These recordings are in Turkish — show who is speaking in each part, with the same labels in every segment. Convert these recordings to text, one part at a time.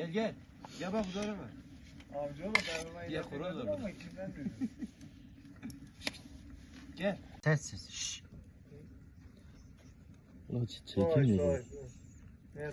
Speaker 1: Gel gel. Gel bak bu doğru mu?
Speaker 2: Avcı oğlum ben ona
Speaker 1: kuru
Speaker 2: dedim
Speaker 1: da
Speaker 2: ama içinden dedim.
Speaker 1: Gel. Sessiz. Şşş.
Speaker 3: Ulan çekilmiyor.
Speaker 2: soy. soy. Ne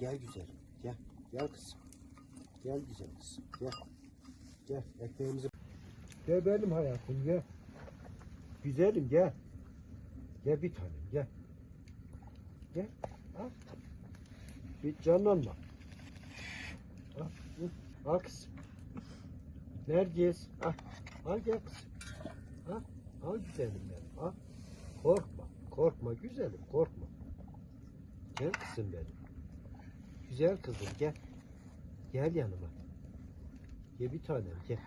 Speaker 3: Gel güzelim. Gel. Gel kızım. Gel güzel kızım. Gel. Gel. Ekmeğimizi... Gel benim hayatım gel. Güzelim gel. Gel bir tanem gel. Gel. Al. Bir canlanma. Al, al kızım. Nergis. Al, al gel kızım. Al, al güzelim benim. Al. Korkma, korkma güzelim, korkma. Gel kızım benim. Güzel kızım gel. Gel yanıma. Gel bir tanem gel.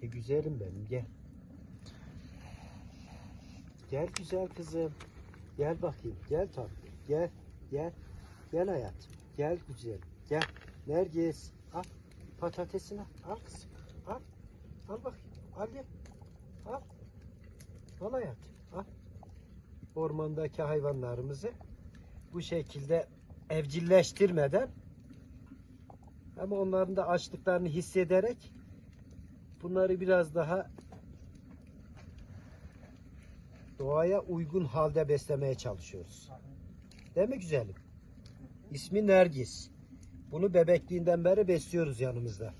Speaker 3: Gel güzelim benim gel. Gel güzel kızım. Gel bakayım. Gel tatlım. Gel. Gel. Gel hayatım. Gel güzelim. Gel. Nergis. Al. Patatesini al. Al kızım. Al. Al bakayım. Al ye. Al. Al hayatım. Al. Ormandaki hayvanlarımızı bu şekilde evcilleştirmeden ama onların da açlıklarını hissederek bunları biraz daha doğaya uygun halde beslemeye çalışıyoruz. Değil mi güzelim? İsmi Nergis. Bunu bebekliğinden beri besliyoruz yanımızda.